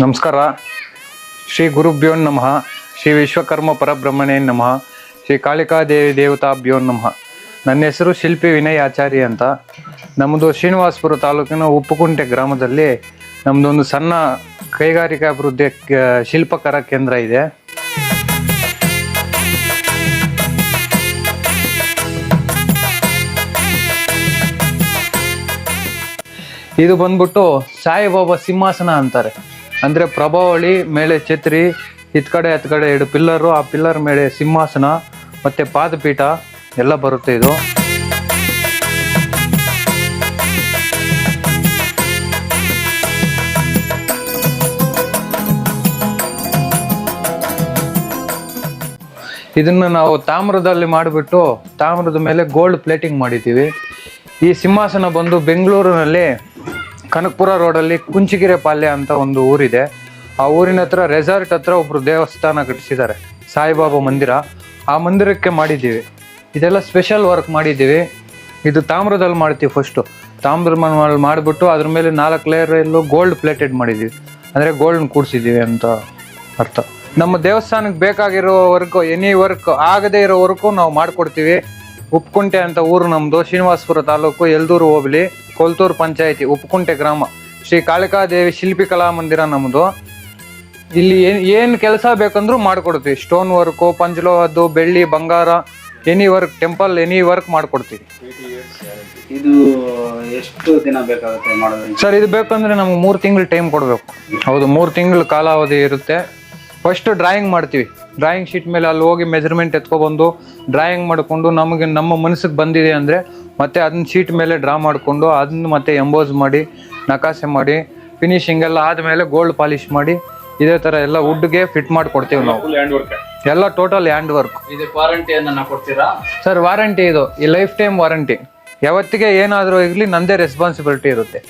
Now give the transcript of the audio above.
ನಮಸ್ಕಾರ. ಶ್ರೀ ಗುರುಭ್ಯೋ ನಮಃ. ಶ್ರೀ ವಿಶ್ವಕರ್ಮ ಪರಬ್ರಹ್ಮಣೇ ನಮಃ. ಶ್ರೀ ಕಾಳಿಕಾದೇವಿ ದೇವತಾಭ್ಯೋ ನಮಃ. ನನ್ನ ಹೆಸರು ಶಿಲ್ಪಿ ವಿನಯ್ ಆಚಾರ್ಯ ಅಂತ. ನಮ್ಮದು ಶ್ರೀನಿವಾಸಪುರ ತಾಲೂಕಿನ ಉಪ್ಪುಕುಂಟೆ ಗ್ರಾಮದಲ್ಲಿ ನಮ್ಮದೊಂದು ಸಣ್ಣ ಕೈಗಾರಿಕಾ ಅಭಿವೃದ್ಧಿ ಶಿಲ್ಪಕರ ಕೇಂದ್ರ ಇದೆ. ಇದು ಬಂದ್ಬಿಟ್ಟು ಸಾಯಿಬಾಬಾ ಸಿಂಹಾಸನ ಅಂತಾರೆ. ಅಂದ್ರೆ ಪ್ರಭಾವಳಿ, ಮೇಲೆ ಛತ್ರಿ ಇತ್ ಕಡೆ, ಹತ್ ಕಡೆ ಎರಡು ಪಿಲ್ಲರು, ಆ ಪಿಲ್ಲರ್ ಮೇಲೆ ಸಿಂಹಾಸನ ಮತ್ತೆ ಪಾದಪೀಠ ಎಲ್ಲ ಬರುತ್ತೆ ಇದು. ಇದನ್ನ ನಾವು ತಾಮ್ರದಲ್ಲಿ ಮಾಡಿಬಿಟ್ಟು ತಾಮ್ರದ ಮೇಲೆ ಗೋಲ್ಡ್ ಪ್ಲೇಟಿಂಗ್ ಮಾಡಿದ್ದೀವಿ. ಈ ಸಿಂಹಾಸನ ಬಂದು ಬೆಂಗಳೂರಿನಲ್ಲಿ ಕನಕಪುರ ರೋಡಲ್ಲಿ ಕುಂಚಿಗಿರೆ ಪಾಲ್ಯ ಅಂತ ಒಂದು ಊರಿದೆ. ಆ ಊರಿನ ಹತ್ರ ರೆಸಾರ್ಟ್ ಹತ್ರ ಒಬ್ರು ದೇವಸ್ಥಾನ ಕಟ್ಟಿಸಿದ್ದಾರೆ. ಸಾಯಿಬಾಬಾ ಮಂದಿರ. ಆ ಮಂದಿರಕ್ಕೆ ಮಾಡಿದ್ದೀವಿ. ಇದೆಲ್ಲ ಸ್ಪೆಷಲ್ ವರ್ಕ್ ಮಾಡಿದ್ದೀವಿ. ಇದು ತಾಮ್ರದಲ್ಲಿ ಮಾಡ್ತೀವಿ ಫಸ್ಟು ತಾಮ್ರದ ಮಾಡಿಬಿಟ್ಟು ಅದ್ರ ಮೇಲೆ ನಾಲ್ಕು ಲೇಯರ್ ಎಲ್ಲೂ ಗೋಲ್ಡ್ ಪ್ಲೇಟೆಡ್ ಮಾಡಿದ್ದೀವಿ. ಅಂದರೆ ಗೋಲ್ಡ್ ಕೂಡಿಸಿದ್ದೀವಿ ಅಂತ ಅರ್ಥ. ನಮ್ಮ ದೇವಸ್ಥಾನಕ್ಕೆ ಬೇಕಾಗಿರೋ ವರ್ಕು ಎನಿ ವರ್ಕ್ ಆಗದೇ ಇರೋ ವರ್ಕು ನಾವು ಮಾಡ್ಕೊಡ್ತೀವಿ. ಉಪ್ಪುಕುಂಟೆ ಅಂತ ಊರು ನಮ್ಮದು ಶ್ರೀನಿವಾಸಪುರ ತಾಲೂಕು ಎಲ್ದೂರು ಹೋಬಳಿ ಕೊಲ್ತೂರು ಪಂಚಾಯಿತಿ ಉಪ್ಪುಕುಂಟೆ ಗ್ರಾಮ. ಶ್ರೀ ಕಾಳಿಕಾದೇವಿ ಶಿಲ್ಪಿ ಕಲಾ ಮಂದಿರ ನಮ್ಮದು ಇಲ್ಲಿ ಏನ್ ಏನು ಕೆಲಸ ಬೇಕಂದ್ರೂ ಮಾಡ್ಕೊಡ್ತೀವಿ. ಸ್ಟೋನ್ ವರ್ಕು ಪಂಚಲೋಹದ್ದು ಬೆಳ್ಳಿ ಬಂಗಾರ any work temple any work ಮಾಡ್ಕೊಡ್ತೀವಿ. ಇದು ಎಷ್ಟು ದಿನ ಬೇಕಾಗುತ್ತೆ ಸರ್ ಇದು ಬೇಕಂದ್ರೆ ನಮ್ಗೆ ಮೂರು ತಿಂಗಳು ಟೈಮ್ ಕೊಡಬೇಕು. ಹೌದು ಮೂರು ತಿಂಗಳು ಕಾಲಾವಧಿ ಇರುತ್ತೆ. ಫಸ್ಟ್ ಡ್ರಾಯಿಂಗ್ ಮಾಡ್ತೀವಿ. ಡ್ರಾಯಿಂಗ್ ಶೀಟ್ ಮೇಲೆ ಅಲ್ಲಿ ಹೋಗಿ ಮೆಜರ್ಮೆಂಟ್ ಎತ್ಕೊಬಂದು ಡ್ರಾಯಿಂಗ್ ಮಾಡಿಕೊಂಡು ನಮಗೆ ನಮ್ಮ ಮನಸ್ಸಿಗೆ ಬಂದಿದೆ ಅಂದರೆ ಮತ್ತೆ ಅದನ್ನ ಶೀಟ್ ಮೇಲೆ ಡ್ರಾ ಮಾಡಿಕೊಂಡು ಅದನ್ನ ಮತ್ತೆ ಎಂಬೋಸ್ ಮಾಡಿ ನಕಾಸೆ ಮಾಡಿ ಫಿನಿಶಿಂಗ್ ಎಲ್ಲ ಆದಮೇಲೆ ಗೋಲ್ಡ್ ಪಾಲಿಶ್ ಮಾಡಿ ಇದೇ ಥರ ಎಲ್ಲ ವುಡ್ಗೆ ಫಿಟ್ ಮಾಡಿ ಕೊಡ್ತೀವಿ ನಾವು. ಎಲ್ಲ ಟೋಟಲ್ ಹ್ಯಾಂಡ್ ವರ್ಕ್ ಇದು ವಾರಂಟಿಯನ್ನ ಕೊಡ್ತೀರಾ? ಸರ್ ವಾರಂಟಿ ಇದು. ಈ ಲೈಫ್ ಟೈಮ್ ವಾರಂಟಿ ಯಾವತ್ತಿಗೆ ಏನಾದರೂ ಇರಲಿ ನಂದೇ ರೆಸ್ಪಾನ್ಸಿಬಿಲಿಟಿ ಇರುತ್ತೆ.